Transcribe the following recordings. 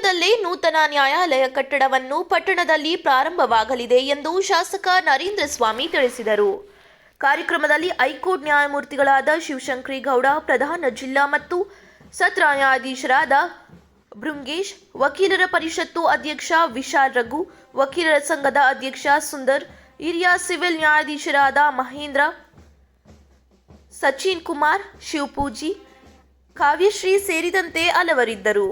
ಶೀಘ್ರದಲ್ಲೇ ನೂತನ ನ್ಯಾಯಾಲಯ ಕಟ್ಟಡವನ್ನು ಪಟ್ಟಣದಲ್ಲಿ ಪ್ರಾರಂಭವಾಗಲಿದೆ ಎಂದು ಶಾಸಕ ನರೇಂದ್ರ ಸ್ವಾಮಿ ತಿಳಿಸಿದರು. ಕಾರ್ಯಕ್ರಮದಲ್ಲಿ ಹೈಕೋರ್ಟ್ ನ್ಯಾಯಮೂರ್ತಿಗಳಾದ ಶಿವಶಂಕರಿ ಗೌಡ, ಪ್ರಧಾನ ಜಿಲ್ಲಾ ಮತ್ತು ಸತ್ರ ನ್ಯಾಯಾಧೀಶರಾದ ಭೃಂಗೇಶ್ ವಕೀಲರ ಪರಿಷತ್ತು ಅಧ್ಯಕ್ಷ ವಿಶಾಲ್ ರಘು, ವಕೀಲರ ಸಂಘದ ಅಧ್ಯಕ್ಷ ಸುಂದರ್, ಹಿರಿಯ ಸಿವಿಲ್ ನ್ಯಾಯಾಧೀಶರಾದ ಮಹೇಂದ್ರ, ಸಚಿನ್ ಕುಮಾರ್, ಶಿವಪೂಜಿ, ಕಾವ್ಯಶ್ರೀ ಸೇರಿದಂತೆ ಹಲವರಿದ್ದರು.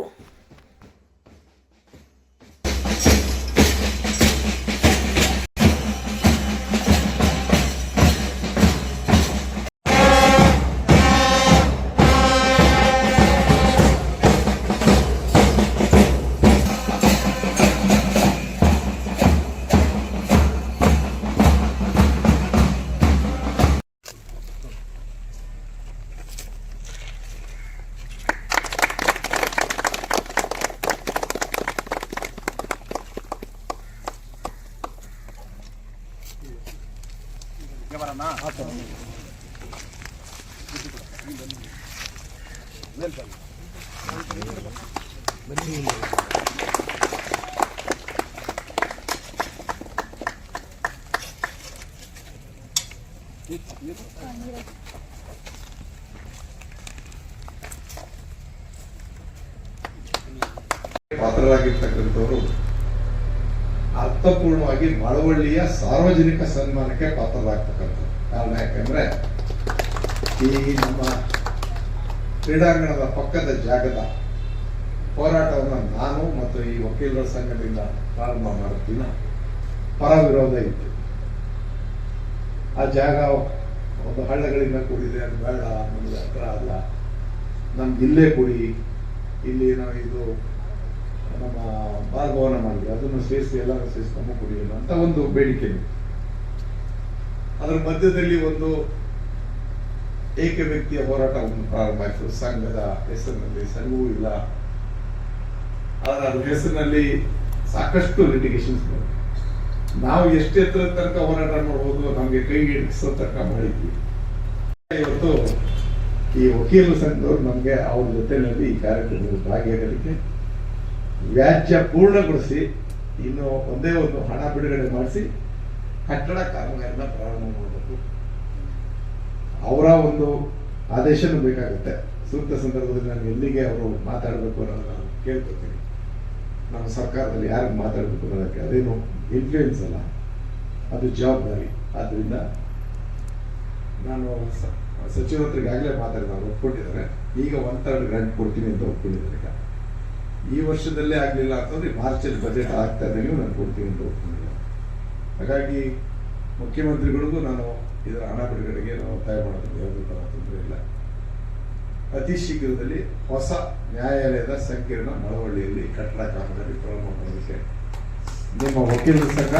ಪಾತ್ರರಾಗಿರ್ತಕ್ಕಂಥವರು ಅರ್ಥಪೂರ್ಣವಾಗಿ ಮಳವಳ್ಳಿಯ ಸಾರ್ವಜನಿಕ ಸನ್ಮಾನಕ್ಕೆ ಪಾತ್ರರಾಗ್ತಕ್ಕಂಥದ್ದು. ಕಾರಣ ಯಾಕಂದ್ರೆ, ಈ ನಮ್ಮ ಕ್ರೀಡಾಂಗಣದ ಪಕ್ಕದ ಜಾಗದ ಹೋರಾಟವನ್ನು ನಾನು ಮತ್ತು ಈ ವಕೀಲರ ಸಂಘದಿಂದ ಪ್ರಾರಂಭ ಮಾಡುತ್ತಿಲ್ಲ ಪರ ವಿರೋಧ ಇತ್ತು. ಆ ಜಾಗ ಒಂದು ಹಳ್ಳಗಳಿಂದ ಕೂಡಿದೆ, ಅದು ಬೇಡ ನಮಗೆ ಹತ್ರ ಅಲ್ಲ. ನಮ್ಗೆ ಇಲ್ಲೇ ಕೂಡಿ. ಇಲ್ಲಿ ನಾವು ಇದು ನಮ್ಮ ಭಾಗವನ ಮಾಡಿದೆ ಅದನ್ನು ಸೇರಿಸಿ ಎಲ್ಲರೂ ಸೇರಿಸ್ಕೊಂಡು ಕುಡಿಯೋಣ ಅಂತ ಒಂದು ಬೇಡಿಕೆ. ಅದರ ಮಧ್ಯದಲ್ಲಿ ಒಂದು ಏಕ ವ್ಯಕ್ತಿಯ ಹೋರಾಟವನ್ನು ಪ್ರಾರಂಭ ಸಂಘದ ಹೆಸರಿನಲ್ಲಿ, ಸಂಘವೂ ಇಲ್ಲ. ಅದರ ಹೆಸರಿನಲ್ಲಿ ಸಾಕಷ್ಟು ಲಿಟಿಗೇಷನ್ಸ್ ನಾವು ಎಷ್ಟು ಎತ್ತರ ತನಕ ಹೋರಾಟ ಮಾಡಬಹುದು ನಮಗೆ ಕೈಗೆ ಹಿಡಿಸೋ ತನಕ ಮಾಡಿದ್ವಿ. ಇವತ್ತು ಈ ವಕೀಲ ಸಂಘದವರು ನಮಗೆ ಅವ್ರ ಜೊತೆಯಲ್ಲಿ ಈ ಕಾರ್ಯಕ್ರಮದಲ್ಲಿ ಭಾಗಿಯಾಗಲಿಕ್ಕೆ ವ್ಯಾಜ್ಯ ಪೂರ್ಣಗೊಳಿಸಿ ಇನ್ನು ಒಂದೇ ಒಂದು ಹಣ ಬಿಡುಗಡೆ ಮಾಡಿಸಿ ಕಟ್ಟಡ ಕಾಮಗಾರಿನ ಪ್ರಾರಂಭ ಮಾಡಬೇಕು. ಅವರ ಒಂದು ಆದೇಶನೂ ಬೇಕಾಗುತ್ತೆ. ಸೂಕ್ತ ಸಂದರ್ಭದಲ್ಲಿ ನಾನು ಎಲ್ಲಿಗೆ ಅವರು ಮಾತಾಡಬೇಕು ಅನ್ನೋದನ್ನ ನಾನು ಕೇಳ್ಕೊತೀನಿ ನಮ್ಮ ಸರ್ಕಾರದಲ್ಲಿ ಯಾರಿಗೆ ಮಾತಾಡಬೇಕು ಅನ್ನೋದಕ್ಕೆ ಅದೇನು ಇನ್ಫ್ಲೂಯೆನ್ಸ್ ಅಲ್ಲ. ಅದು ಜವಾಬ್ದಾರಿ. ಆದ್ದರಿಂದ ನಾನು ಸ- ಆಗಲೇ ಹತ್ರ ಈಗಾಗಲೇ ಮಾತಾಡಿ ನಾನು ಒಪ್ಕೊಂಡಿದ್ದಾರೆ. ಈಗ ಒನ್ ಥರ್ಡ್ ಗ್ರಾಂಟ್ ಕೊಡ್ತೀನಿ ಅಂತ ಒಪ್ಕೊಂಡಿದ್ದಾರೆ ಈಗ. ಈ ವರ್ಷದಲ್ಲೇ ಆಗಲಿಲ್ಲ ಅಂತಂದ್ರೆ ಮಾರ್ಚಲ್ಲಿ ಬಜೆಟ್ ಆಗ್ತಾ ಇದ್ದಂಗೆ ನಾನು ಕೊಡ್ತೀನಿ ಅಂತ ಹಾಗಾಗಿ ಮುಖ್ಯಮಂತ್ರಿಗಳಿಗೂ ನಾನು ಇದರ ಹಣ ಬಿಡುಗಡೆಗೆ ನಾನು ಒತ್ತಾಯ ಮಾಡೋದು ಯಾವುದೇ ತೊಂದರೆ ಇಲ್ಲ. ಅತಿ ಶೀಘ್ರದಲ್ಲಿ ಹೊಸ ನ್ಯಾಯಾಲಯದ ಸಂಕೀರ್ಣ ಮಳವಳ್ಳಿಯಲ್ಲಿ ಕಟ್ಟಡ ಕಾಮಗಾರಿ ಪ್ರಾರಂಭ ಮಾಡೋದಕ್ಕೆ ನಿಮ್ಮ ವಕೀಲರ ಸಂಘ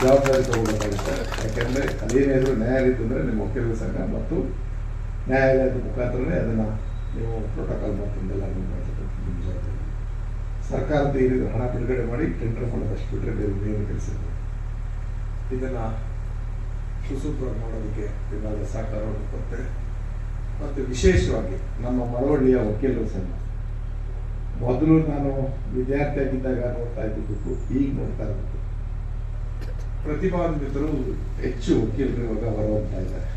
ಜವಾಬ್ದಾರಿ ತಗೊಳ್ಬೇಕಾಗುತ್ತೆ. ಯಾಕೆಂದರೆ ಅದೇನೇ ಇದ್ರು ನ್ಯಾಯಾಲಯ ಅಂದರೆ ನಿಮ್ಮ ವಕೀಲರ ಸಂಘ ಮತ್ತು ನ್ಯಾಯಾಲಯದ ಮುಖಾಂತರನೇ ಅದನ್ನ ನೀವು ಪ್ರೋಟೋಕಾಲ್ ಮಾಡ್ತೀನಿ ಎಲ್ಲ ನಿಮ್ಮ ಜವಾಬ್ದಾರಿ. ಸರ್ಕಾರದ ಏನಿದೆ ಹಣ ಬಿಡುಗಡೆ ಮಾಡಿ ಟೆಂಡರ್ ಮಾಡೋದಷ್ಟು ಬಿಟ್ಟರೆ ಬೇರೆ ಏನು ಕೆಲಸ ಇದನ್ನು ಸುಸೂತ್ರ ಮಾಡೋದಕ್ಕೆ ಇದಾದ ಸಹಕಾರವನ್ನು ಕೊಡ್ತೇವೆ. ಮತ್ತು ವಿಶೇಷವಾಗಿ ನಮ್ಮ ಮರವಳ್ಳಿಯ ವಕೀಲರು ಸಂಘ ಮೊದಲು ನಾನು ವಿದ್ಯಾರ್ಥಿಯಾಗಿದ್ದಾಗ ನೋಡ್ತಾ ಇದ್ದಿದ್ದು ಈಗ ನೋಡ್ತಾ ಇರಬೇಕು ಪ್ರತಿಭಾನ್ವಿತರು ಹೆಚ್ಚು ವಕೀಲರು ಇವಾಗ ಬರುವಂತ ಇದ್ದಾರೆ.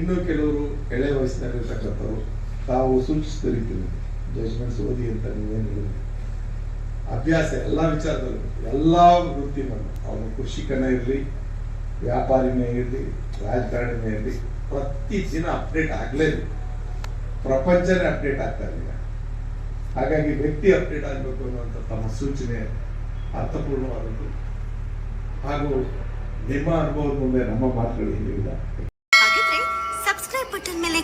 ಇನ್ನು ಕೆಲವರು ಎಳೆ ವಯಸ್ಸಿನಲ್ಲಿರ್ತಕ್ಕಂಥವ್ರು, ತಾವು ಸೂಚಿಸಿದ ರೀತಿಯಲ್ಲಿ ಜಜ್ಮೆಂಟ್ಸ್ ಓದಿ ಅಂತ ನೀವೇನು ಅಭ್ಯಾಸ, ಎಲ್ಲ ವಿಚಾರದಲ್ಲೂ, ಎಲ್ಲ ವೃತ್ತಿನಲ್ಲೂ. ಅವನು ಕೃಷಿಕನೇ ಇರಲಿ, ವ್ಯಾಪಾರಿನೇ ಇರಲಿ, ರಾಜಕಾರಣಿನೇ ಇರಲಿ, ಪ್ರತಿ ದಿನ ಅಪ್ಡೇಟ್ ಆಗಲೇಬೇಕು. ಪ್ರಪಂಚನೇ ಅಪ್ಡೇಟ್ ಆಗ್ತಾ ಇರಲಿಲ್ಲ ಹಾಗಾಗಿ ವ್ಯಕ್ತಿ ಅಪ್ಡೇಟ್ ಆಗಬೇಕು ಅನ್ನುವಂಥ ತಮ್ಮ ಸೂಚನೆ ಅರ್ಥಪೂರ್ಣವಾದದ್ದು. ಹಾಗೂ ನಿಮ್ಮ ಅನುಭವದ ಮುಂದೆ ನಮ್ಮ ಮಾತುಗಳು ಏನಿಲ್ಲ